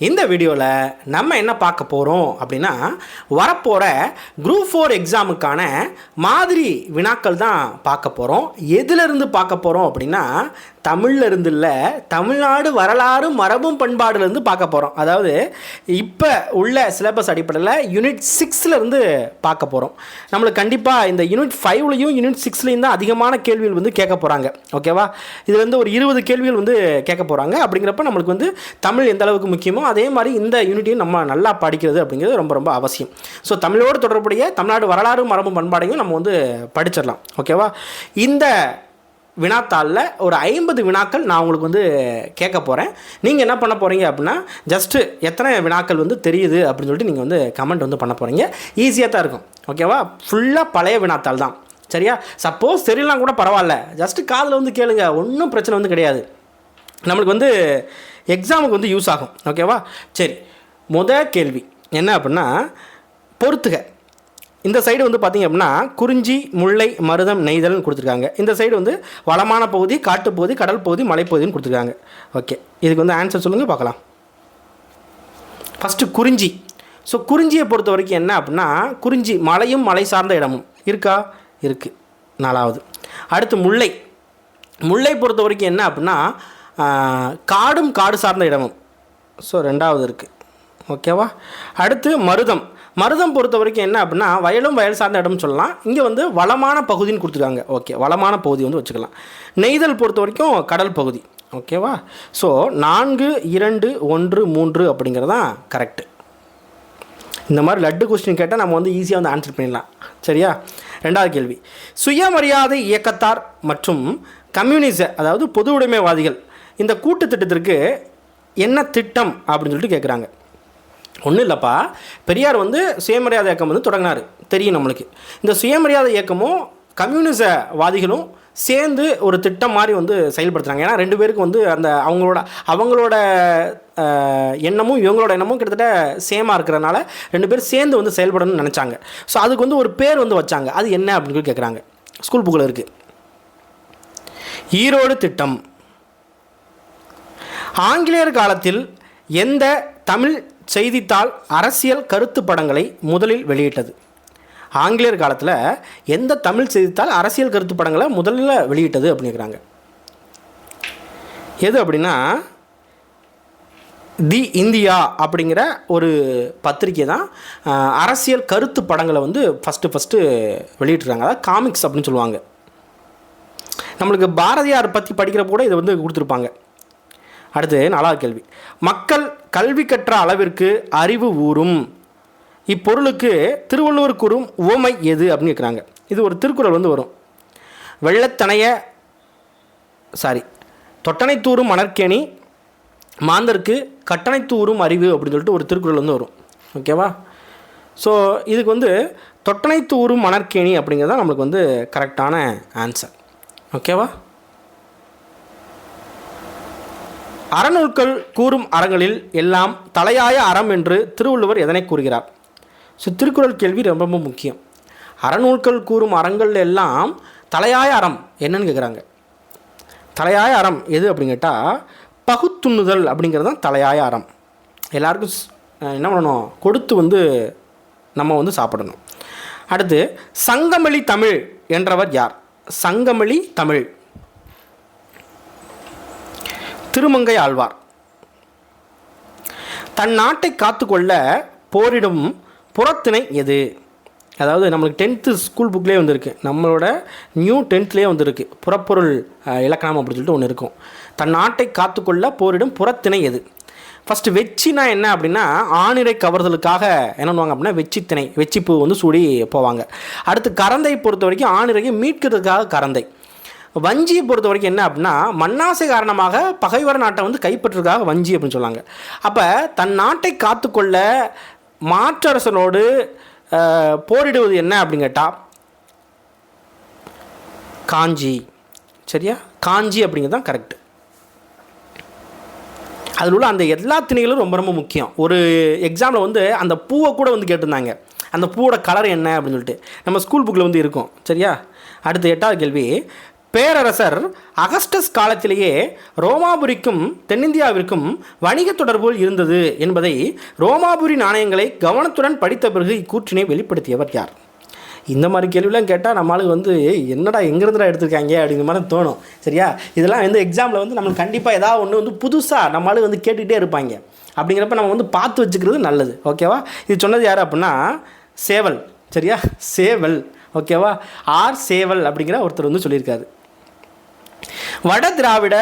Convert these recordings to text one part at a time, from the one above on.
இந்த வீடியோவில் நம்ம என்ன பார்க்க போகிறோம் அப்படின்னா வரப்போகிற குரூப் ஃபோர் எக்ஸாமுக்கான மாதிரி வினாக்கள் தான் பார்க்க போகிறோம் எதிலிருந்து பார்க்க போகிறோம் அப்படின்னா தமிழ்ல இருந்து இல்லை தமிழ்நாடு வரலாறு மரபும் பண்பாடுலேருந்து பார்க்க போகிறோம் அதாவது இப்போ உள்ள சிலபஸ் அடிப்படையில் யூனிட் சிக்ஸ்லேருந்து பார்க்க போகிறோம் நம்மளுக்கு கண்டிப்பாக இந்த யூனிட் ஃபைவ்லையும் யூனிட் சிக்ஸ்லையும் தான் அதிகமான கேள்விகள் வந்து கேட்க போகிறாங்க ஓகேவா இதுலேருந்து வந்து ஒரு இருபது கேள்விகள் வந்து கேட்க போகிறாங்க அப்படிங்கிறப்ப நம்மளுக்கு வந்து தமிழ் எந்த அளவுக்கு முக்கியமோ அதே மாதிரி இந்த யூனிட்டையும் நம்ம நல்லா படிக்கிறது அப்படிங்கிறது ரொம்ப ரொம்ப அவசியம். ஸோ தமிழோடு தொடர்புடைய தமிழ்நாடு வரலாறு மரபு பண்பாடையும் நம்ம வந்து படிச்சிடலாம். ஓகேவா இந்த வினாத்தாளில் ஒரு ஐம்பது வினாக்கள் நான் உங்களுக்கு வந்து கேட்க போகிறேன் நீங்கள் என்ன பண்ண போகிறீங்க அப்படின்னா ஜஸ்ட்டு எத்தனை வினாக்கள் வந்து தெரியுது அப்படின்னு சொல்லிட்டு நீங்கள் வந்து கமெண்ட் வந்து பண்ண போகிறீங்க ஈஸியாக தான் இருக்கும். ஓகேவா ஃபுல்லாக பழைய வினாத்தாள் தான். சரியா? சப்போஸ் தெரியலாம் கூட பரவாயில்ல. ஜஸ்ட்டு காதில் வந்து கேளுங்க. ஒன்றும் பிரச்சனை வந்து கிடையாது. நம்மளுக்கு வந்து எக்ஸாமுக்கு வந்து யூஸ் ஆகும். ஓகேவா சரி. முத கேள்வி. என்ன அப்படின்னா பொறுத்துக. இந்த சைடு வந்து பார்த்திங்க அப்படின்னா குறிஞ்சி முல்லை மருதம் நெய்தல்னு கொடுத்துருக்காங்க. இந்த சைடு வந்து வளமான பகுதி காட்டுப்பகுதி கடல் பகுதி மலைப்பகுதின்னு கொடுத்துருக்காங்க. ஓகே இதுக்கு வந்து ஆன்சர் சொல்லுங்கள் பார்க்கலாம் ஃபஸ்ட்டு குறிஞ்சி. ஸோ குறிஞ்சியை பொறுத்த வரைக்கும் என்ன அப்படின்னா குறிஞ்சி மலையும் மலை சார்ந்த இடமும். இருக்கா? இருக்குது நாலாவது. அடுத்து முல்லை. முல்லை பொறுத்த வரைக்கும் என்ன அப்படின்னா காடும் காடு சார்ந்த இடமும். ஸோ ரெண்டாவது இருக்குது ஓகேவா அடுத்து மருதம். மருதம் பொறுத்த வரைக்கும் என்ன அப்படின்னா வயலும் வயல் சார்ந்த இடம்னு சொல்லலாம். இங்கே வந்து வளமான பகுதின்னு கொடுத்துருக்காங்க. ஓகே வளமான பகுதி வந்து வச்சுக்கலாம். நெய்தல் பொறுத்த வரைக்கும் கடல் பகுதி. ஓகேவா ஸோ நான்கு இரண்டு ஒன்று மூன்று அப்படிங்கிறது தான் கரெக்டு இந்த மாதிரி லட்டு கொஸ்டின் கேட்டால் நம்ம வந்து ஈஸியாக வந்து ஆன்சர் பண்ணிடலாம். சரியா? ரெண்டாவது கேள்வி. சுயமரியாதை இயக்கத்தார் மற்றும் கம்யூனிச அதாவது பொது உடைமைவாதிகள் இந்த கூட்டு திட்டத்திற்கு என்ன திட்டம் அப்படின்னு சொல்லிட்டு கேட்குறாங்க ஒன்றும் இல்லைப்பா. பெரியார் வந்து சுயமரியாதை இயக்கம் வந்து தொடங்கினார். தெரியும் நம்மளுக்கு. இந்த சுயமரியாதை இயக்கமும் கம்யூனிசவாதிகளும் சேர்ந்து ஒரு திட்டம் மாதிரி வந்து செயல்படுத்துகிறாங்க ஏன்னா ரெண்டு பேருக்கு வந்து அந்த அவங்களோட அவங்களோட எண்ணமும் இவங்களோட எண்ணமும் கிட்டத்தட்ட சேமாக இருக்கிறனால ரெண்டு பேரும் சேர்ந்து வந்து செயல்படணும்னு நினச்சாங்க. ஸோ அதுக்கு வந்து ஒரு பேர் வந்து வச்சாங்க. அது என்ன அப்படின்னு சொல்லி கேட்குறாங்க ஸ்கூல் புக்கில் இருக்குது ஈரோடு திட்டம். ஆங்கிலேயர் காலத்தில் எந்த தமிழ் செய்தித்தாள் அரசியல் கருத்து படங்களை முதலில் வெளியிட்டது? ஆங்கிலேயர் காலத்தில் எந்த தமிழ் செய்தித்தாள் அரசியல் கருத்து படங்களை முதல்ல வெளியிட்டது அப்படிங்கிறாங்க. எது அப்படின்னா தி இந்தியா அப்படிங்கிற ஒரு பத்திரிக்கை தான் அரசியல் கருத்து படங்களை வந்து ஃபஸ்ட்டு ஃபஸ்ட்டு வெளியிட்டுருக்காங்க. அதாவது காமிக்ஸ் அப்படின்னு சொல்லுவாங்க. நம்மளுக்கு பாரதியார் பற்றி படிக்கிறப்ப கூட இதை வந்து கொடுத்துருப்பாங்க. அடுத்து நாலாவது கேள்வி. மக்கள் கல்வி கற்ற அளவிற்கு அறிவு ஊறும். இப்பொருளுக்கு திருவள்ளுவர் கூறும் உவமை எது அப்படின்னு கேட்குறாங்க இது ஒரு திருக்குறள் வந்து வரும். வெள்ளத்தனைய சாரி தொட்டனைத்தூரும் மணற்கேணி மாந்தருக்கு கட்டணைத்தூரும் அறிவு அப்படின்னு சொல்லிட்டு ஒரு திருக்குறள் வந்து வரும். ஓகேவா ஸோ இதுக்கு வந்து தொட்டனைத்தூரும் மணற்கேணி அப்படிங்கிறது தான் நம்மளுக்கு வந்து கரெக்டான ஆன்சர் ஓகேவா அறநூல்கள் கூறும் அறங்களில் எல்லாம் தலையாய அறம் என்று திருவள்ளுவர் எதனை கூறுகிறார்? ஸோ திருக்குறள் கேள்வி ரொம்ப ரொம்ப முக்கியம். அறநூல்கள் கூறும் அறங்கள் எல்லாம் தலையாய அறம் என்னன்னு கேட்குறாங்க தலையாய அறம் எது அப்படின்னு கேட்டால் பகுத்துண்ணுதல் அப்படிங்கிறது தான் தலையாய அறம். எல்லாருக்கும் என்ன பண்ணணும்? கொடுத்து வந்து நம்ம வந்து சாப்பிடணும். அடுத்து சங்கமளி தமிழ் என்றவர் யார்? சங்கமளி தமிழ். திருமங்கை ஆழ்வார். தன் நாட்டை காத்துக்கொள்ள போரிடும் புறத்திணை எது? அதாவது நம்மளுக்கு டென்த்து ஸ்கூல் புக்லேயே வந்திருக்கு. நம்மளோட நியூ டென்த்லேயே வந்திருக்கு. புறப்பொருள் இலக்கணம் அப்படின்னு சொல்லிட்டு ஒன்று இருக்கும். தன் நாட்டை காத்துக்கொள்ள போரிடும் புறத்திணை எது? ஃபஸ்ட்டு வெச்சினா என்ன அப்படின்னா ஆணிரை கவர்தலுக்காக என்ன பண்ணுவாங்க அப்படின்னா வெச்சித்திணை வெச்சிப்பூ வந்து சூடி போவாங்க. அடுத்து கரந்தை பொறுத்த வரைக்கும் ஆணிரையை மீட்கிறதுக்காக கரந்தை. வஞ்சியை பொறுத்த வரைக்கும் என்ன அப்படின்னா மண்ணாசை காரணமாக பகைவர நாட்டை வந்து கைப்பற்றுறதுக்காக வஞ்சி அப்படின்னு சொன்னாங்க அப்போ தன் நாட்டை காத்துக்கொள்ள மாற்றரசனோடு போரிடுவது என்ன அப்படின்னு கேட்டால் காஞ்சி. சரியா? காஞ்சி அப்படிங்கிறது தான் கரெக்டு அதில் உள்ள அந்த எல்லா திணைகளும் ரொம்ப ரொம்ப முக்கியம். ஒரு எக்ஸாமில் வந்து அந்த பூவை கூட வந்து கேட்டிருந்தாங்க. அந்த பூவோட கலர் என்ன அப்படின்னு சொல்லிட்டு. நம்ம ஸ்கூல் புக்கில் வந்து இருக்கும். சரியா? அடுத்து எட்டாவது கேள்வி. பேரரசர் அகஸ்டஸ் காலத்திலேயே ரோமாபுரிக்கும் தென்னிந்தியாவிற்கும் வணிக தொடர்பு இருந்தது என்பதை ரோமாபுரி நாணயங்களை கவனத்துடன் படித்த பிறகு இக்கூற்றினை வெளிப்படுத்தியவர் யார்? இந்த மாதிரி கேள்விலாம் கேட்டால் நம்மளுக்கு வந்து என்னடா எங்கேருந்துடா எடுத்திருக்காங்க அப்படிங்கிற மாதிரி தோணும். சரியா? இதெல்லாம் வந்து எக்ஸாமில் வந்து நம்மளுக்கு கண்டிப்பாக ஏதாவது ஒன்று வந்து புதுசாக நம்மளுக்கு வந்து கேட்டுக்கிட்டே இருப்பாங்க. அப்படிங்கிறப்ப நம்ம வந்து பார்த்து வச்சுக்கிறது நல்லது. ஓகேவா இது சொன்னது யார் அப்படின்னா சேவல். சரியா? சேவல். ஓகேவா ஆர் சேவல் அப்படிங்கிற ஒருத்தர் வந்து சொல்லியிருக்காரு. வட திராவிட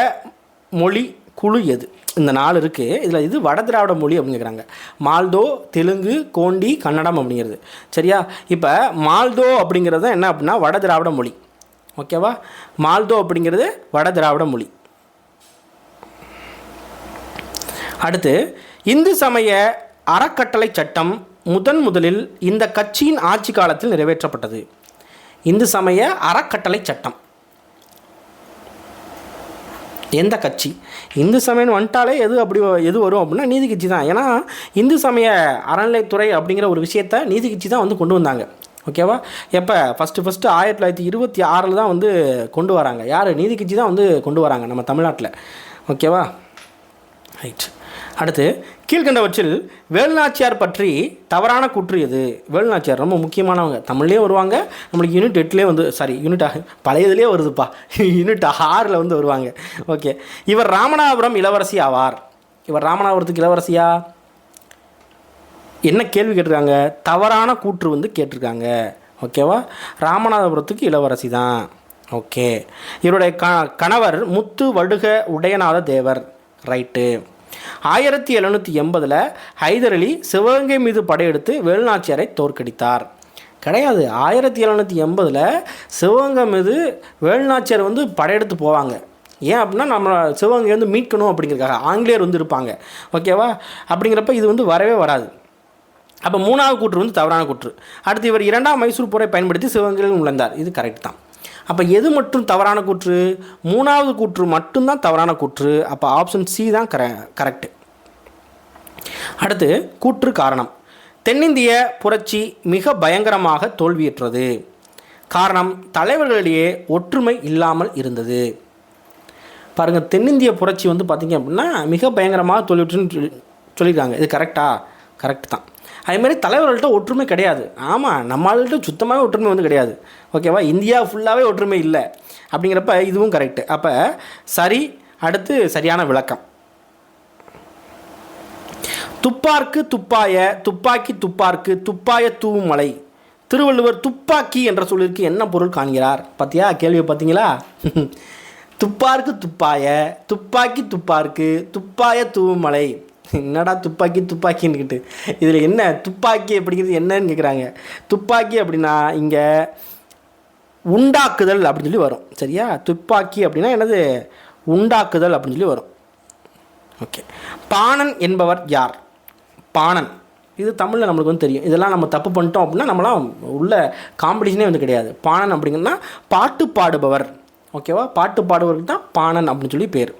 மொழி குழு எது? இந்த நாலு இருக்குது இதில் இது வட திராவிட மொழி அப்படிங்கிறாங்க மால்தோ தெலுங்கு கோண்டி கன்னடம் அப்படிங்கிறது. சரியா? இப்போ மால்தோ அப்படிங்கிறது என்ன அப்படின்னா வட திராவிட மொழி. ஓகேவா மால்தோ அப்படிங்கிறது வட திராவிட மொழி. அடுத்து இந்து சமய அறக்கட்டளை சட்டம் முதன் முதலில் இந்த கட்சியின் ஆட்சி காலத்தில் நிறைவேற்றப்பட்டது. இந்து சமய அறக்கட்டளை சட்டம். எந்த கட்சி? இந்து சமயம்னு வந்துட்டாலே எது அப்படி எது வரும் அப்படின்னா நீதி கட்சி தான். ஏன்னா இந்து சமய அறநிலைத்துறை அப்படிங்கிற ஒரு விஷயத்த நீதி கட்சி தான் வந்து கொண்டு வந்தாங்க. ஓகேவா எப்போ? ஃபஸ்ட்டு ஃபஸ்ட்டு ஆயிரத்தி தொள்ளாயிரத்தி இருபத்தி ஆறில் தான் வந்து கொண்டு வராங்க. யார்? நீதி கட்சி தான் வந்து கொண்டு வராங்க நம்ம தமிழ்நாட்டில். ஓகேவா ரைட் அடுத்து கீழ்கண்டவற்றில் வேலுநாச்சியார் பற்றி தவறான கூற்று எது? வேலுநாச்சியார் ரொம்ப முக்கியமானவங்க. தமிழ்லேயே வருவாங்க நம்மளுக்கு யூனிட் எட்டுலேயே வந்து சாரி யூனிட் பழையதுலேயே வருதுப்பா. யூனிட் ஆறில் வந்து வருவாங்க. ஓகே. இவர் ராமநாதபுரம் இளவரசி ஆவார். இவர் ராமநாதபுரத்துக்கு இளவரசியா? என்ன கேள்வி கேட்டிருக்காங்க? தவறான கூற்று வந்து கேட்டிருக்காங்க. ஓகேவா? ராமநாதபுரத்துக்கு இளவரசி தான். ஓகே. இவருடைய க கணவர் முத்து வடுக உடையநாத தேவர். ரைட்டு. ஆயிரத்தி எழுநூற்றி எண்பதில் ஹைதர் அலி சிவகங்கை மீது படையெடுத்து வேலுநாச்சியாரை தோற்கடித்தார். கிடையாது ஆயிரத்தி எழுநூற்றி எண்பதில் சிவகங்கை மீது வேலுநாச்சியார் வந்து படையெடுத்து போவாங்க. ஏன் அப்படின்னா நம்ம சிவகங்கை வந்து மீட்கணும் அப்படிங்கிறதுக்காக ஆங்கிலேயர் வந்து இருப்பாங்க. ஓகேவா? அப்படிங்கிறப்ப இது வந்து வரவே வராது. அப்போ மூணாவது கூற்று வந்து தவறான கூற்று. அடுத்து இவர் இரண்டாம் மைசூர் போரை பயன்படுத்தி சிவகங்கையில் நுழைந்தார். இது கரெக்ட் தான். அப்போ எது மட்டும் தவறான கூற்று? மூணாவது கூற்று மட்டும்தான் தவறான கூற்று. அப்போ ஆப்ஷன் சி தான் கர கரெக்டு அடுத்து கூற்று காரணம். தென்னிந்திய புரட்சி மிக பயங்கரமாக தோல்வியுற்றது. காரணம் தலைவர்களிடையே ஒற்றுமை இல்லாமல் இருந்தது. பாருங்கள் தென்னிந்திய புரட்சி வந்து பார்த்திங்க அப்படின்னா மிக பயங்கரமாக தோல்வியுற்றுன்னு சொல்லி சொல்லியிருக்காங்க இது கரெக்டா கரெக்ட் தான். அதே மாதிரி தலைவர்கள்ட்ட ஒற்றுமை கிடையாது. ஆமாம் நம்மள்கிட்ட சுத்தமாகவே ஒற்றுமை வந்து கிடையாது. ஓகேவா இந்தியா ஃபுல்லாகவே ஒற்றுமை இல்லை. அப்படிங்கிறப்ப இதுவும் கரெக்டு அப்போ சரி அடுத்து சரியான விளக்கம். துப்பார்க்கு துப்பாய துப்பாக்கி துப்பார்க்கு துப்பாய தூவும் மலை. திருவள்ளுவர் துப்பாக்கி என்ற சொல்லிற்கு என்ன பொருள் காண்கிறார்? பார்த்தியா கேள்வியை பார்த்தீங்களா துப்பார்க்கு துப்பாய துப்பாக்கி துப்பார்க்கு துப்பாய தூவும் மலை. என்னடா துப்பாக்கி துப்பாக்கின்னுக்கிட்டு. இதில் என்ன துப்பாக்கி அப்படிங்கிறது என்னன்னு கேட்குறாங்க துப்பாக்கி அப்படின்னா இங்கே உண்டாக்குதல் அப்படின்னு சொல்லி வரும். சரியா? துப்பாக்கி அப்படின்னா என்னது? உண்டாக்குதல் அப்படின்னு சொல்லி வரும். ஓகே பாணன் என்பவர் யார்? பாணன். இது தமிழில் நம்மளுக்கு வந்து தெரியும். இதெல்லாம் நம்ம தப்பு பண்ணிட்டோம் அப்படின்னா நம்மளாம் உள்ள காம்படிஷனே வந்து கிடையாது. பாணன் அப்படிங்கன்னா பாட்டு பாடுபவர். ஓகேவா பாட்டு பாடுபவருக்கு தான் பாணன் அப்படின்னு சொல்லி பேர்.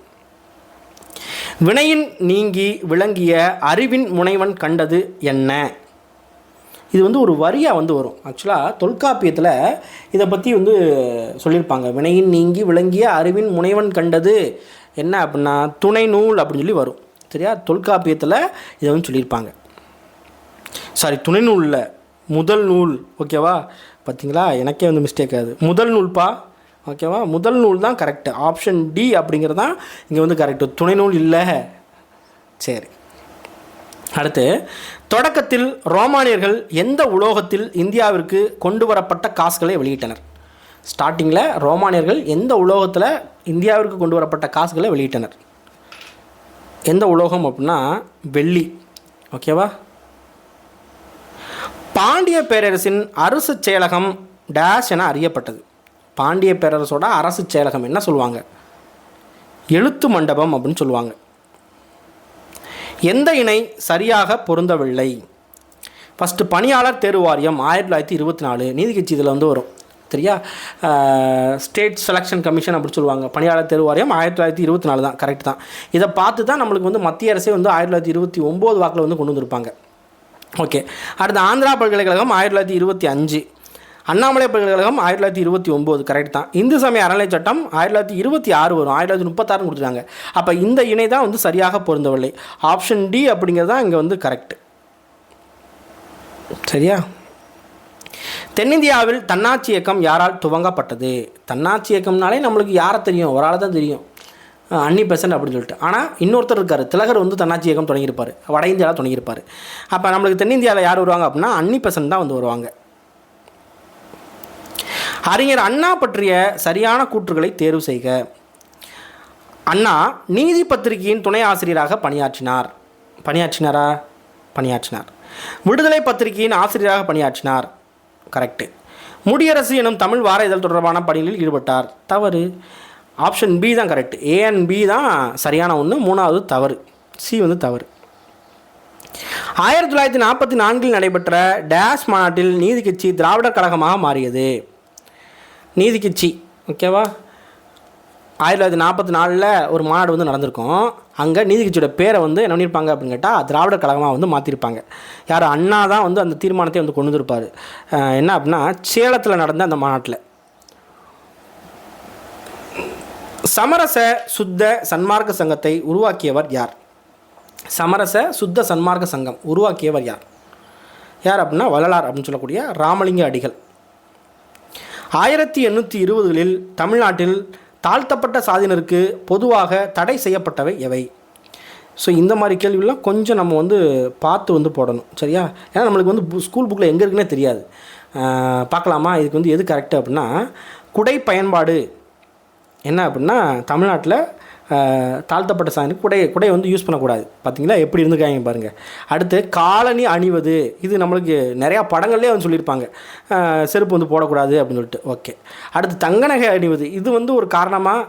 வினையின் நீங்கி விளங்கிய அறிவின் முனைவன் கண்டது என்ன? இது வந்து ஒரு வரியாக வந்து வரும். ஆக்சுவலாக தொல்காப்பியத்தில் இதை பற்றி வந்து சொல்லியிருப்பாங்க வினையின் நீங்கி விளங்கிய அறிவின் முனைவன் கண்டது என்ன அப்படின்னா துணை நூல் அப்படின்னு சொல்லி வரும். சரியா? தொல்காப்பியத்தில் இதை வந்து சொல்லியிருப்பாங்க சாரி துணை நூலில். முதல் நூல். ஓகேவா பார்த்தீங்களா எனக்கே வந்து மிஸ்டேக் ஆகுது. முதல் நூல்ப்பா ஓகேவா? முதல் நூல் தான் கரெக்டு ஆப்ஷன் டி அப்படிங்கிறது தான் இங்கே வந்து கரெக்டு துணை நூல் இல்லை. சரி. அடுத்து தொடக்கத்தில் ரோமானியர்கள் எந்த உலோகத்தில் இந்தியாவிற்கு கொண்டு வரப்பட்ட காசுகளை வெளியிட்டனர்? ஸ்டார்டிங்கில் ரோமானியர்கள் எந்த உலோகத்தில் இந்தியாவிற்கு கொண்டு வரப்பட்ட காசுகளை வெளியிட்டனர்? எந்த உலோகம் அப்படின்னா வெள்ளி. ஓகேவா? பாண்டிய பேரரசின் அரசு செயலகம் டேஷ் என அறியப்பட்டது. பாண்டிய பேரரசோட அரசு செயலகம் என்ன சொல்லுவாங்க? எழுத்து மண்டபம் அப்படின்னு சொல்லுவாங்க. எந்த இணை சரியாக பொருந்தவில்லை? ஃபஸ்ட்டு பணியாளர் தேர்வு வாரியம் ஆயிரத்தி தொள்ளாயிரத்தி இருபத்தி நாலு நீதிக்கட்சி இதில் வந்து வரும். சரியா? ஸ்டேட் செலெக்ஷன் கமிஷன் அப்படின்னு சொல்லுவாங்க. பணியாளர் தேர்வு வாரியம் ஆயிரத்தி தொள்ளாயிரத்தி இருபத்தி நாலு தான் கரெக்ட் தான். இதை பார்த்து தான் நம்மளுக்கு வந்து மத்திய அரசே வந்து ஆயிரத்தி தொள்ளாயிரத்தி இருபத்தி ஒம்பது வாக்கில் வந்து கொண்டு வந்திருப்பாங்க. ஓகே. அடுத்து ஆந்திரா பல்கலைக்கழகம் ஆயிரத்தி தொள்ளாயிரத்தி இருபத்தி அஞ்சு. அண்ணாமலை பல்கலைக்கழகம் ஆயிரத்தி தொள்ளாயிரத்தி இருபத்தி ஒம்பது கரெக்ட் தான். இந்து சமய அறநிலை சட்டம் ஆயிரத்தி தொள்ளாயிரத்தி இருபத்தி ஆறு வரும். ஆயிரத்தி தொள்ளாயிரத்தி முப்பத்தாறுன்னு கொடுத்துருக்காங்க அப்போ இந்த இணை தான் வந்து சரியாக பொருந்தவில்லை. ஆப்ஷன் டி அப்படிங்கிறது தான் இங்கே வந்து கரெக்ட் சரியா? தென்னிந்தியாவில் தன்னாட்சி இயக்கம் யாரால் துவங்கப்பட்டது? தன்னாட்சி இயக்கம்னாலே நம்மளுக்கு யாரை தெரியும்? ஒரு தான் தெரியும். அன்னி பெசன்ட் அப்படின்னு சொல்லிட்டு. ஆனால் இன்னொருத்தர் இருக்கார். திலகர் வந்து தன்னாட்சி இயக்கம் தொடங்கியிருப்பார். வட இந்தியாவில் தொடங்கியிருப்பார். அப்போ நம்மளுக்கு தென்னிந்தியாவில் யார் வருவாங்க அப்படின்னா அன்னி பெசன்ட் தான் வந்து வருவாங்க. அறிஞர் அண்ணா பற்றிய சரியான கூற்றுகளை தேர்வு செய்க. அண்ணா நீதி பத்திரிகையின் துணை ஆசிரியராக பணியாற்றினார். பணியாற்றினாரா? பணியாற்றினார். விடுதலை பத்திரிகையின் ஆசிரியராக பணியாற்றினார். கரெக்டு முடியரசு எனும் தமிழ் வார இதழ் தொடர்பான பணிகளில் ஈடுபட்டார். தவறு. ஆப்ஷன் பி தான் கரெக்ட் ஏ அண்ட் பி தான் சரியான ஒன்று மூணாவது தவறு. சி வந்து தவறு. ஆயிரத்தி தொள்ளாயிரத்தி நாற்பத்தி நான்கில் நடைபெற்ற டேஸ் மாநாட்டில் நீதி கட்சி திராவிடர் கழகமாக மாறியது. நீதி கட்சி ஓகேவா? ஆயிரத்தி தொள்ளாயிரத்தி நாற்பத்தி நாலில் ஒரு மாநாடு வந்து நடந்திருக்கும். அங்கே நீதி கட்சியோட பேரை வந்து என்ன பண்ணியிருப்பாங்க அப்படின்னு கேட்டால் திராவிடர் கழகமாக வந்து மாற்றிருப்பாங்க யார் அண்ணா தான் வந்து அந்த தீர்மானத்தை வந்து கொண்டு வந்திருப்பார். என்ன அப்படின்னா சேலத்தில் நடந்த அந்த மாநாட்டில். சமரச சுத்த சன்மார்க்க சங்கத்தை உருவாக்கியவர் யார்? சமரச சுத்த சன்மார்க்க சங்கம் உருவாக்கியவர் யார்? யார் அப்படின்னா வள்ளலார் அப்படின்னு சொல்லக்கூடிய ராமலிங்க அடிகள். ஆயிரத்தி எண்ணூற்றி இருபதுகளில் தமிழ்நாட்டில் தாழ்த்தப்பட்ட சாதியினருக்கு பொதுவாக தடை செய்யப்பட்டவை எவை? ஸோ இந்த மாதிரி கேள்விலாம் கொஞ்சம் நம்ம வந்து பார்த்து வந்து போடணும் சரியா? ஏன்னா நம்மளுக்கு வந்து ஸ்கூல் புக்கில் எங்கே இருக்குன்னே தெரியாது. பார்க்கலாமா? இதுக்கு வந்து எது கரெக்டு அப்படின்னா குடை பயன்பாடு என்ன அப்படின்னா தமிழ்நாட்டில் தாழ்த்தப்பட்ட சாதி குடை குடையை வந்து யூஸ் பண்ணக்கூடாது. பார்த்தீங்களா எப்படி இருந்துக்காங்க பாருங்கள் அடுத்து காலனி அணிவது. இது நம்மளுக்கு நிறையா படங்கள்லேயே வந்து சொல்லியிருப்பாங்க. செருப்பு வந்து போடக்கூடாது அப்படின்னு சொல்லிட்டு. ஓகே. அடுத்து தங்க நகை அணிவது. இது வந்து ஒரு காரணமாக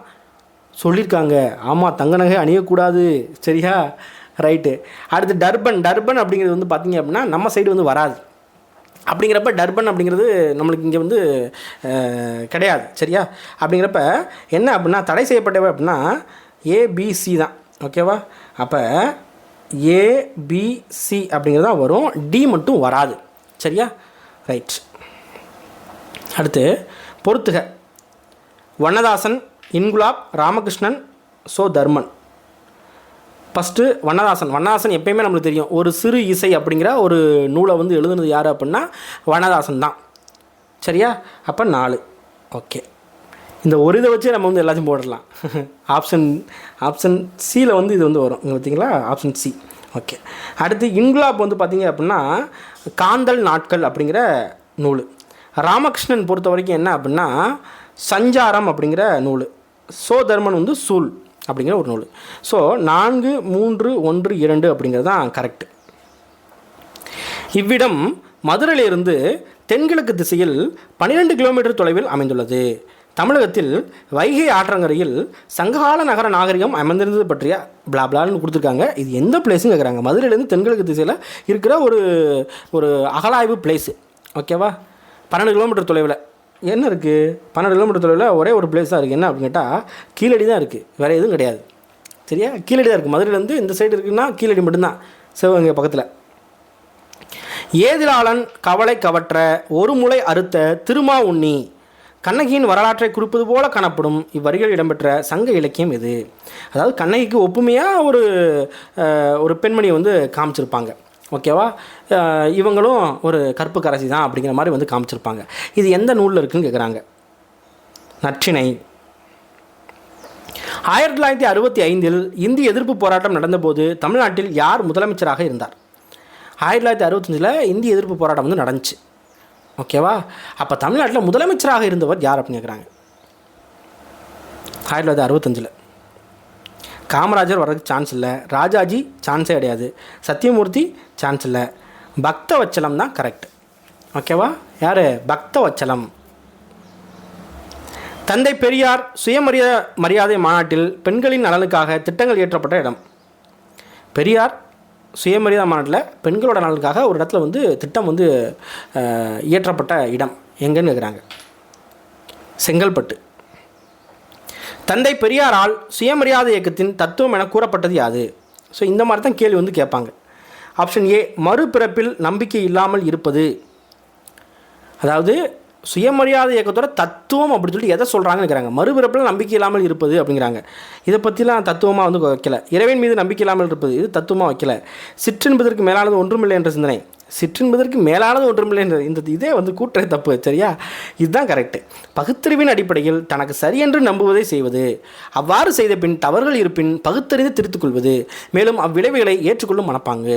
சொல்லியிருக்காங்க. ஆமாம் தங்க நகை அணியக்கூடாது. சரியா? ரைட்டு. அடுத்து டர்பன். டர்பன் அப்படிங்கிறது வந்து பார்த்திங்க அப்படின்னா நம்ம சைடு வந்து வராது. அப்படிங்கிறப்ப டர்பன் அப்படிங்கிறது நம்மளுக்கு இங்கே வந்து கிடையாது. சரியா? அப்படிங்கிறப்ப என்ன அப்படின்னா தடை செய்யப்பட்டவை அப்படின்னா ஏபிசி தான். ஓகேவா அப்போ ஏபிசி அப்படிங்கிறது தான் வரும். டி மட்டும் வராது. சரியா? ரைட் அடுத்து பொறுத்துக வண்ணதாசன் இன்குலாப் ராமகிருஷ்ணன் சோ தர்மன் ஃபஸ்ட்டு வண்ணதாசன். வண்ணதாசன் எப்பயுமே நம்மளுக்கு தெரியும். ஒரு சிறு இசை அப்படிங்கிற ஒரு நூலை வந்து எழுதுனது யார் அப்படின்னா வண்ணதாசன் தான். சரியா? அப்போ நாலு. ஓகே இந்த ஒரு இதை வச்சே நம்ம வந்து எல்லாத்தையும் போடலாம். ஆப்ஷன் ஆப்ஷன் சியில் வந்து இது வந்து வரும். இங்கே பார்த்தீங்களா ஆப்ஷன் சி ஓகே அடுத்து இன்குலாப் வந்து பார்த்தீங்க அப்படின்னா காந்தல் நாட்கள் அப்படிங்கிற நூல். ராமகிருஷ்ணன் பொறுத்த வரைக்கும் என்ன அப்படின்னா சஞ்சாரம் அப்படிங்கிற நூல். சோதர்மன் வந்து சூல் அப்படிங்கிற ஒரு நூல். ஸோ நான்கு மூன்று ஒன்று இரண்டு அப்படிங்கிறது தான் கரெக்ட் இவ்விடம் மதுரையிலிருந்து தென்கிழக்கு திசையில் 12 கிலோமீட்டர் தொலைவில் அமைந்துள்ளது. தமிழகத்தில் வைகை ஆற்றங்கரையில் சங்ககால நகர நாகரிகம் அமைந்திருந்தது பற்றிய பிளாப்லான்னு கொடுத்துருக்காங்க. இது எந்த பிளேஸுன்னு கேட்குறாங்க மதுரையிலேருந்து தென்கிழக்கு திசையில் இருக்கிற ஒரு ஒரு அகலாய்வு பிளேஸு ஓகேவா பன்னெண்டு கிலோமீட்டர் தொலைவில். என்ன இருக்குது பன்னெண்டு கிலோமீட்டர் தொலைவில் ஒரே ஒரு பிளேஸ் தான் இருக்குது என்ன அப்படின்னு கேட்டால் கீழடி தான் இருக்குது வேறு எதுவும் கிடையாது. சரியா? கீழடி தான் இருக்குது மதுரையிலேருந்து இந்த சைடு இருக்குன்னா கீழடி மட்டும்தான். சிவகங்கை பக்கத்தில். ஏதிலாளன் கவலை கவற்ற ஒரு முளை அறுத்த திருமா உண்ணி கண்ணகியின் வரலாற்றை குறிப்பது போல காணப்படும் இவ்வரிகள் இடம்பெற்ற சங்க இலக்கியம் இது. அதாவது கண்ணகிக்கு ஒப்புமையாக ஒரு ஒரு பெண்மணி வந்து காமிச்சிருப்பாங்க. ஓகேவா இவங்களும் ஒரு கற்பு கரசி தான் அப்படிங்கிற மாதிரி வந்து காமிச்சிருப்பாங்க. இது எந்த நூலில் இருக்குன்னு கேட்குறாங்க நற்றினை. ஆயிரத்தி தொள்ளாயிரத்தி அறுபத்தி ஐந்தில் இந்தி எதிர்ப்பு போராட்டம் நடந்தபோது தமிழ்நாட்டில் யார் முதலமைச்சராக இருந்தார்? ஆயிரத்தி தொள்ளாயிரத்தி அறுபத்தஞ்சில் இந்திய எதிர்ப்பு போராட்டம் வந்து நடந்துச்சு. ஓகேவா? அப்போ தமிழ்நாட்டில் முதலமைச்சராக இருந்தவர் யார் அப்படின்னு கேட்குறாங்க ஆயிரத்தி தொள்ளாயிரத்தி அறுபத்தஞ்சில். காமராஜர் வர்றதுக்கு சான்ஸ் இல்லை. ராஜாஜி சான்ஸே கிடையாது. சத்தியமூர்த்தி சான்ஸ் இல்லை. பக்த வச்சலம் தான் கரெக்ட் ஓகேவா? யார்? பக்த வச்சலம் தந்தை பெரியார் சுயமரியா மரியாதை மாநாட்டில் பெண்களின் நலனுக்காக திட்டங்கள் இயற்றப்பட்ட இடம். பெரியார் சுயமரியாதை மாநாட்டில் பெண்களோட நலனுக்காக ஒரு இடத்துல வந்து திட்டம் வந்து இயற்றப்பட்ட இடம். எங்கன்னு இருக்கிறாங்க செங்கல்பட்டு. தந்தை பெரியாரால் சுயமரியாதை இயக்கத்தின் தத்துவம் என கூறப்பட்டது யாது? ஸோ இந்த மாதிரி தான் கேள்வி வந்து கேட்பாங்க. ஆப்ஷன் ஏ மறுபிறப்பில் நம்பிக்கை இல்லாமல் இருப்பது. அதாவது சுயமரியாதை இயக்கத்தோட தத்துவம் அப்படின்னு சொல்லிட்டு எதை சொல்கிறாங்கிறாங்க இருக்கிறாங்க மறுபிறப்பில் நம்பிக்கை இல்லாமல் இருப்பது அப்படிங்கிறாங்க. இதை பற்றிலாம் தத்துவமாக வந்து வைக்கல. இறைவன் மீது நம்பிக்கை இல்லாமல் இருப்பது இது தத்துவமாக வைக்கல. சிற்றின்பதற்கு மேலானது ஒன்றுமில்லை என்ற சிந்தனை. சிற்றின்பதற்கு மேலானது ஒன்றுமில்லை என்ற இந்த இதே வந்து கூட்டுற தப்பு சரியா? இதுதான் கரெக்டு பகுத்தறிவின் அடிப்படையில் தனக்கு சரியென்று நம்புவதை செய்வது அவ்வாறு செய்த பின் தவறுகள் இருப்பின் பகுத்தறிந்து திருத்துக்கொள்வது மேலும் அவ்விளைவுகளை ஏற்றுக்கொள்ளும் மனப்பாங்கு.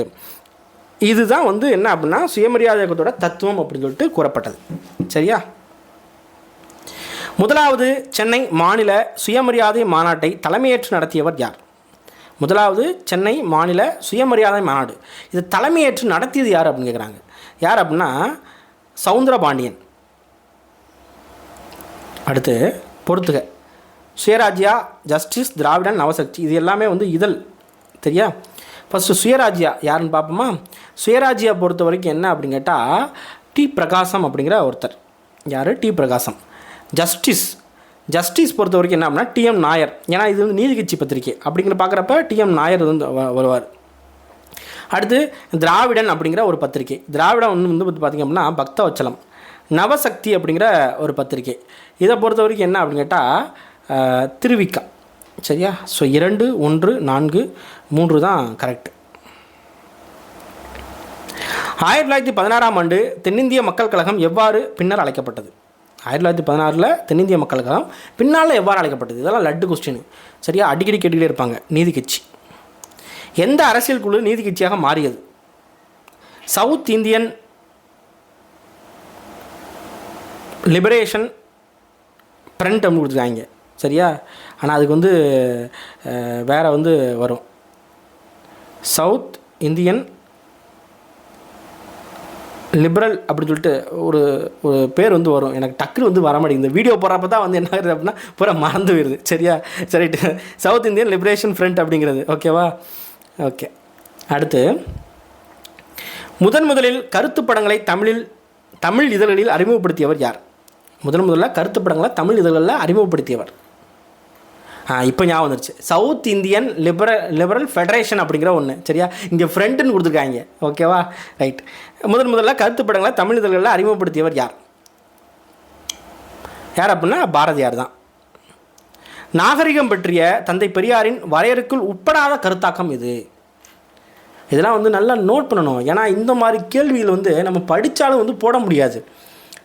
இதுதான் வந்து என்ன அப்படின்னா சுயமரியாதை இயக்கத்தோட தத்துவம் அப்படின்னு சொல்லிட்டு கூறப்பட்டது. சரியா? முதலாவது சென்னை மாநில சுயமரியாதை மாநாட்டை தலைமையேற்று நடத்தியவர் யார்? முதலாவது சென்னை மாநில சுயமரியாதை மாநாடு. இது தலைமையேற்று நடத்தியது யார் அப்படின்னு கேட்குறாங்க யார் அப்படின்னா சவுந்தரபாண்டியன். அடுத்து பொறுத்துக. சுயராஜ்யா ஜஸ்டிஸ் திராவிடன் நவசக்தி இது எல்லாமே வந்து இதழ். சரியா? ஃபஸ்ட்டு சுயராஜ்யா யாருன்னு பார்ப்போமா? சுயராஜ்யா பொறுத்த வரைக்கும் என்ன அப்படின்னு கேட்டால் டி பிரகாசம் அப்படிங்கிற ஒருத்தர். யார்? டி பிரகாசம். ஜஸ்டிஸ். ஜஸ்டிஸ் பொறுத்த வரைக்கும் என்ன அப்படின்னா டிஎம் நாயர். ஏன்னா இது வந்து நீதிக்கட்சி பத்திரிக்கை. அப்படிங்கிற பார்க்குறப்ப டிஎம் நாயர் வந்து வருவார். அடுத்து திராவிடன் அப்படிங்கிற ஒரு பத்திரிகை திராவிடம் ஒன்று வந்து பார்த்து பார்த்திங்க அப்படின்னா பக்தவச்சலம். நவசக்தி அப்படிங்கிற ஒரு பத்திரிகை இதை பொறுத்த வரைக்கும் என்ன அப்படின்னு கேட்டால் திருவிக்கா. சரியா? ஸோ இரண்டு ஒன்று நான்கு மூன்று தான் கரெக்ட் ஆயிரத்தி தொள்ளாயிரத்தி பதினாறாம் ஆண்டு தென்னிந்திய மக்கள் கழகம் எவ்வாறு பின்னர் அழைக்கப்பட்டது? ஆயிரத்தி தொள்ளாயிரத்தி பதினாறில் தென்னிந்திய மக்கள் கழகம் பின்னால் எவ்வாறு அழைக்கப்பட்டது? இதெல்லாம் லட்டு கொஸ்டின் சரியா? அடிக்கடி கேட்டுக்கிட்டே இருப்பாங்க. நீதி கட்சி. எந்த அரசியல் குழு நீதி கட்சியாக மாறியது? சவுத் இந்தியன் லிபரேஷன் ஃப்ரண்ட் அப்படின்னு கொடுத்துருக்காங்க. சரியா? ஆனால் அதுக்கு வந்து வேறு வந்து வரும். சவுத் இந்தியன் லிபரல் அப்படின்னு சொல்லிட்டு ஒரு ஒரு பேர் வந்து வரும். எனக்கு டக்குனு வந்து வர மாட்டேங்குது. வீடியோ போகிறப்ப தான் வந்து என்ன ஆகுது அப்படின்னா பூரா மறந்து போயிடுது சரியா? சரிட்டு. சவுத் இந்தியன் லிபரேஷன் ஃப்ரண்ட் அப்படிங்கிறது. ஓகேவா ஓகே அடுத்து முதன் முதலில் கருத்து படங்களை தமிழில் தமிழ் இதழ்களில் அறிமுகப்படுத்தியவர் யார்? முதன் முதல்ல கருத்து படங்களை தமிழ் இதழ்களில் அறிமுகப்படுத்தியவர். இப்போ ஞாபகம் வந்துருச்சு. South Indian liberal liberal federation அப்படிங்கிற ஒன்று சரியா? இங்கே ஃப்ரெண்டுன்னு கொடுத்துருக்காங்க. ஓகேவா ரைட் முதன் முதல்ல கருத்து படங்களை தமிழ் இதழ்களில் அறிமுகப்படுத்தியவர் யார்? யார் அப்படின்னா பாரதியார் தான். நாகரிகம் பற்றிய தந்தை பெரியாரின் வரையறுக்குள் உட்படாத கருத்தாக்கம் இது. இதெல்லாம் வந்து நல்லா நோட் பண்ணணும். ஏன்னா இந்த மாதிரி கேள்விகள் வந்து நம்ம படித்தாலும் வந்து போட முடியாது.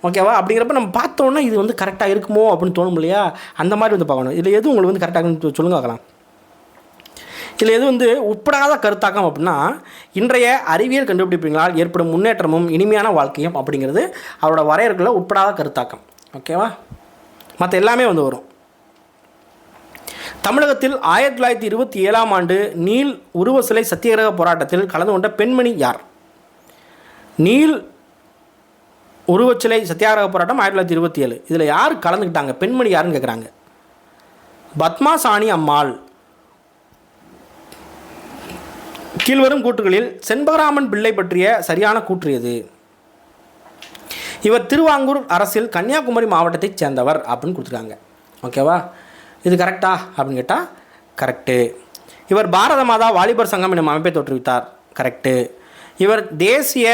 ஓகேவா அப்படிங்கிறப்ப நம்ம பார்த்தோன்னா இது வந்து கரெக்டாக இருக்குமோ அப்படின்னு தோணும் இல்லையா? அந்த மாதிரி வந்து பார்க்கணும். இதில் எது உங்களுக்கு வந்து கரெக்டாக சொல்லுங்க பார்க்கலாம். இதில் எது வந்து உட்படாத கருத்தாக்கம் அப்படின்னா இன்றைய அறிவியல் கண்டுபிடிப்புகளால் ஏற்படும் முன்னேற்றமும் இனிமையான வாழ்க்கையும் அப்படிங்கிறது அவரோட வரையறுக்குள்ள உட்படாத கருத்தாக்கம். ஓகேவா மற்ற எல்லாமே வந்து வரும். தமிழகத்தில் ஆயிரத்தி தொள்ளாயிரத்தி இருபத்தி ஏழாம் ஆண்டு நீல் உருவ சிலை சத்தியாகிரக போராட்டத்தில் கலந்து கொண்ட பெண்மணி யார்? நீல் உருவச்சிலை சத்தியாகிரக போராட்டம் ஆயிரத்தி தொள்ளாயிரத்தி இருபத்தி ஏழு. இதில் யார் கலந்துக்கிட்டாங்க? பெண்மணி யாருன்னு கேட்குறாங்க பத்மா சாணி அம்மாள். கீழ்வரும் கூற்றுகளில் செண்பகராமன் பிள்ளை பற்றிய சரியான கூற்று எது? இவர் திருவாங்கூர் அரசில் கன்னியாகுமரி மாவட்டத்தைச் சேர்ந்தவர் அப்படின்னு கொடுத்துருக்காங்க. ஓகேவா இது கரெக்டா அப்படின்னு கேட்டால் கரெக்டு இவர் பாரத மாதா வாலிபர் சங்கம் என்னும் அமைப்பை தோற்றுவித்தார். கரெக்டு இவர் தேசிய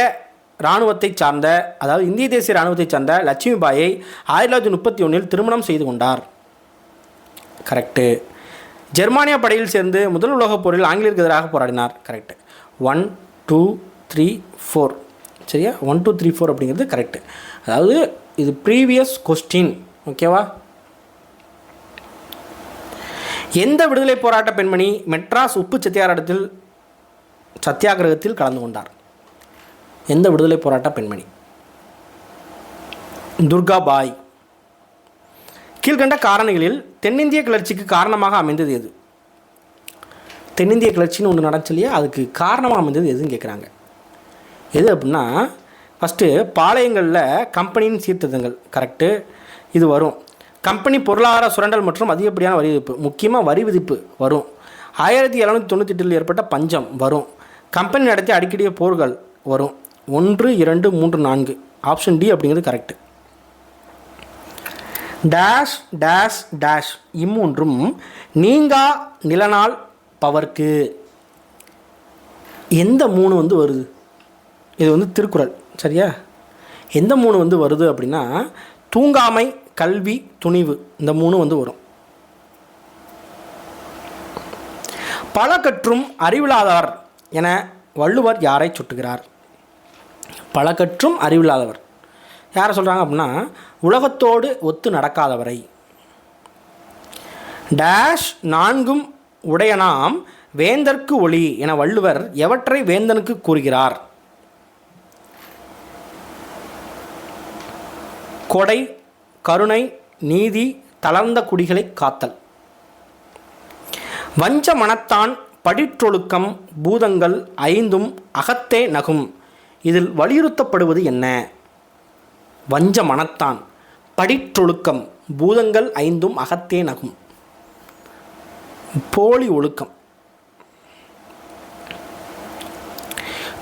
இராணுவத்தை சார்ந்த அதாவது இந்திய தேசிய இராணுவத்தை சார்ந்த லட்சுமிபாயை ஆயிரத்தி தொள்ளாயிரத்தி முப்பத்தி ஒன்றில் திருமணம் செய்து கொண்டார். கரெக்டு ஜெர்மானிய படையில் சேர்ந்து முதல் உலகப் போரில் ஆங்கிலேயருக்கு எதிராக போராடினார். Correct one two three four சரியா? ஒன் டூ த்ரீ ஃபோர் அப்படிங்கிறது கரெக்டு அதாவது இது ப்ரீவியஸ் கொஸ்டின் ஓகேவா எந்த விடுதலை போராட்ட பெண்மணி மெட்ராஸ் உப்பு சத்தியாகிரகத்தில் சத்தியாகிரகத்தில் கலந்து கொண்டார்? எந்த விடுதலை போராட்ட பெண்மணி? துர்கா பாய். கீழ்கண்ட காரணிகளில் தென்னிந்திய கிளர்ச்சிக்கு காரணமாக அமைந்தது எது? தென்னிந்திய கிளர்ச்சின்னு ஒன்று நடந்துச்சு இல்லையா? அதுக்கு காரணமாக அமைந்தது எதுன்னு கேட்குறாங்க எது அப்படின்னா ஃபஸ்ட்டு பாளையங்களில் கம்பெனியின் சீர்திருத்தங்கள் கரெக்டு இது வரும். கம்பெனி பொருளாதார சுரண்டல் மற்றும் அதிகப்படியான வரி விதிப்பு முக்கியமாக வரி விதிப்பு வரும். ஆயிரத்தி எழுநூற்றி தொண்ணூற்றி எட்டில் ஏற்பட்ட பஞ்சம் வரும். கம்பெனி நடத்திய அடிக்கடிய போர்கள் வரும். ஒன்று இரண்டு மூன்று நான்கு. ஆப்ஷன் டி அப்படிங்கிறது கரெக்டு டேஷ் டேஷ் டேஷ் இம்மூன்றும் நீங்கா நிலநாள் பவர்க்கு. எந்த மூணு வந்து வருது? இது வந்து திருக்குறள் சரியா? எந்த மூணு வந்து வருது அப்படின்னா தூங்காமை கல்வி துணிவு இந்த மூணு வந்து வரும். பல கற்றும் அறிவில்லாதவர் என வள்ளுவர் யாரை சுட்டுகிறார்? பல கற்றும் அறிவில்லாதவர். யாரை சொல்கிறாங்க அப்படின்னா உலகத்தோடு ஒத்து நடக்காதவரை. டேஷ் நான்கும் உடையனாம் வேந்தற்கு ஒளி என வள்ளுவர் எவற்றை வேந்தனுக்கு கூறுகிறார்? கொடை கருணை நீதி தளர்ந்த குடிகளை காத்தல். வஞ்ச மனத்தான் படிற்றொழுக்கம் பூதங்கள் ஐந்தும் அகத்தே நகும். இதில் வலியுறுத்தப்படுவது என்ன? வஞ்ச மனத்தான் படிற்றொழுக்கம் பூதங்கள் ஐந்தும் அகத்தே நகும். போலி ஒழுக்கம்.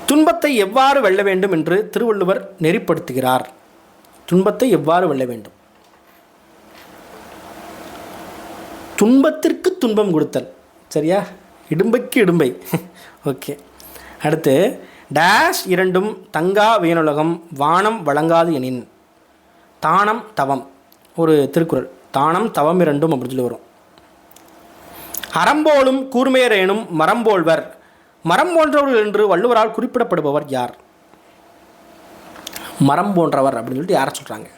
துன்பத்தை எவ்வாறு வெல்ல வேண்டும் என்று திருவள்ளுவர் நெறிப்படுத்துகிறார். துன்பத்தை எவ்வாறு வெல்ல வேண்டும்? துன்பத்திற்கு துன்பம் கொடுத்தல். சரியா? இடும்பைக்கு இடும்பை. ஓகே. அடுத்து டேஷ் இரண்டும் தங்கா வீணுலகம் வானம் வழங்காது எனின். தானம் தவம். ஒரு திருக்குறள். தானம் தவம் இரண்டும் அப்படின்னு சொல்லி வரும். அறம்போலும் கூர்மையரேனும் மரம்போல்வர். மரம் போன்றவர்கள் என்று வள்ளுவரால் குறிப்பிடப்படுபவர் யார்? மரம் போன்றவர் அப்படின்னு சொல்லிட்டு யாரை சொல்கிறாங்க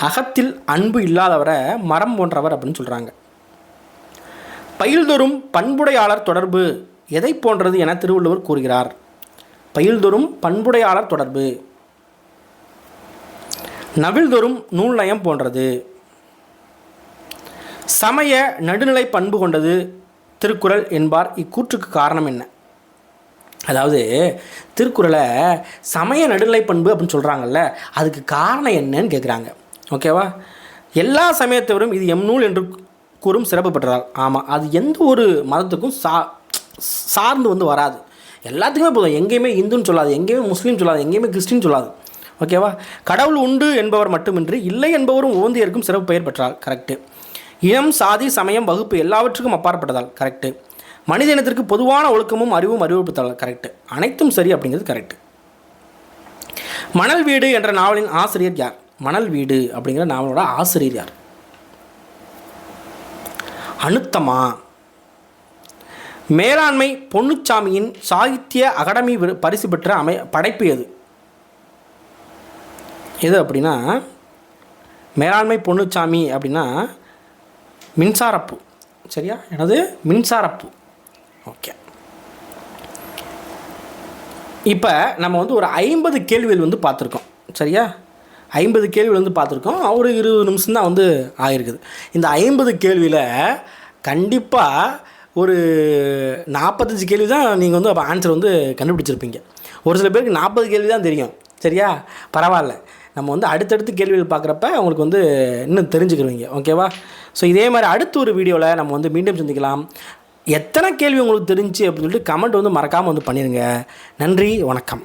அகத்தில் அன்பு இல்லாதவரை மரம் போன்றவர் அப்படின்னு சொல்கிறாங்க பயில்தொறும் பண்புடையாளர் தொடர்பு. எதை போன்றது என திருவள்ளுவர் கூறுகிறார். பயில்தொறும் பண்புடையாளர் தொடர்பு. நவில்தொறும் நூல் நயம் போன்றது. சமய நடுநிலை பண்பு கொண்டது திருக்குறள் என்பார். இக்கூற்றுக்கு காரணம் என்ன? அதாவது திருக்குறளை சமய நடுநிலை பண்பு அப்படின்னு சொல்கிறாங்கல்ல அதுக்கு காரணம் என்னன்னு கேட்குறாங்க ஓகேவா எல்லா சமயத்தவரும் இது எம் நூல் என்று கூறும் சிறப்பு பெற்றதால். ஆமாம் அது எந்த ஒரு மதத்துக்கும் சா சார்ந்து வந்து வராது. எல்லாத்துக்குமே போதும். எங்கேயுமே இந்துன்னு சொல்லாது. எங்கேயுமே முஸ்லீம் சொல்லாது. எங்கேயுமே கிறிஸ்டின் சொல்லாது. ஓகேவா கடவுள் உண்டு என்பவர் மட்டுமின்றி இல்லை என்பவரும் ஓந்தியருக்கும் சிறப்பு பெயர் பெற்றால் கரெக்டு இனம் சாதி சமயம் வகுப்பு எல்லாவற்றுக்கும் அப்பாற்பட்டதால் கரெக்டு மனித இனத்திற்கு பொதுவான ஒழுக்கமும் அறிவும் அறிவுறுத்தால் கரெக்டு அனைத்தும் சரி அப்படிங்கிறது கரெக்டு மணல் வீடு என்ற நாவலின் ஆசிரியர் யார்? மணல் வீடு அப்படிங்கிற நாவலோட ஆசிரியர் யார்? அனுத்தமா? மேலாண்மை பொன்னுச்சாமியின் சாகித்ய அகாடமி பரிசு பெற்ற அமை படைப்பு எது? எது அப்படின்னா மேலாண்மை பொன்னுச்சாமி அப்படின்னா மின்சாரப்பூ. சரியா? எனது மின்சாரப்பூ. ஓகே. இப்போ நம்ம வந்து ஒரு ஐம்பது கேள்விகள் வந்து பார்த்துருக்கோம். சரியா? ஐம்பது கேள்விகள் வந்து பார்த்துருக்கோம். ஒரு இருபது நிமிஷம் தான் வந்து ஆகிருக்குது இந்த ஐம்பது கேள்வியில் கண்டிப்பாக ஒரு நாற்பத்தஞ்சு கேள்வி தான் நீங்கள் வந்து அப்போ ஆன்சர் வந்து கண்டுபிடிச்சிருப்பீங்க. ஒரு சில பேருக்கு நாற்பது கேள்வி தான் தெரியும். சரியா? பரவாயில்ல. நம்ம வந்து அடுத்தடுத்து கேள்விகள் பார்க்குறப்ப உங்களுக்கு வந்து இன்னும் தெரிஞ்சுக்கிருவீங்க. ஓகேவா ஸோ இதே மாதிரி அடுத்த ஒரு வீடியோவில் நம்ம வந்து மீண்டும் சந்திக்கலாம். எத்தனை கேள்வி உங்களுக்கு தெரிஞ்சு அப்படின்னு சொல்லிட்டு கமெண்ட் வந்து மறக்காமல் வந்து பண்ணிடுங்க நன்றி வணக்கம்.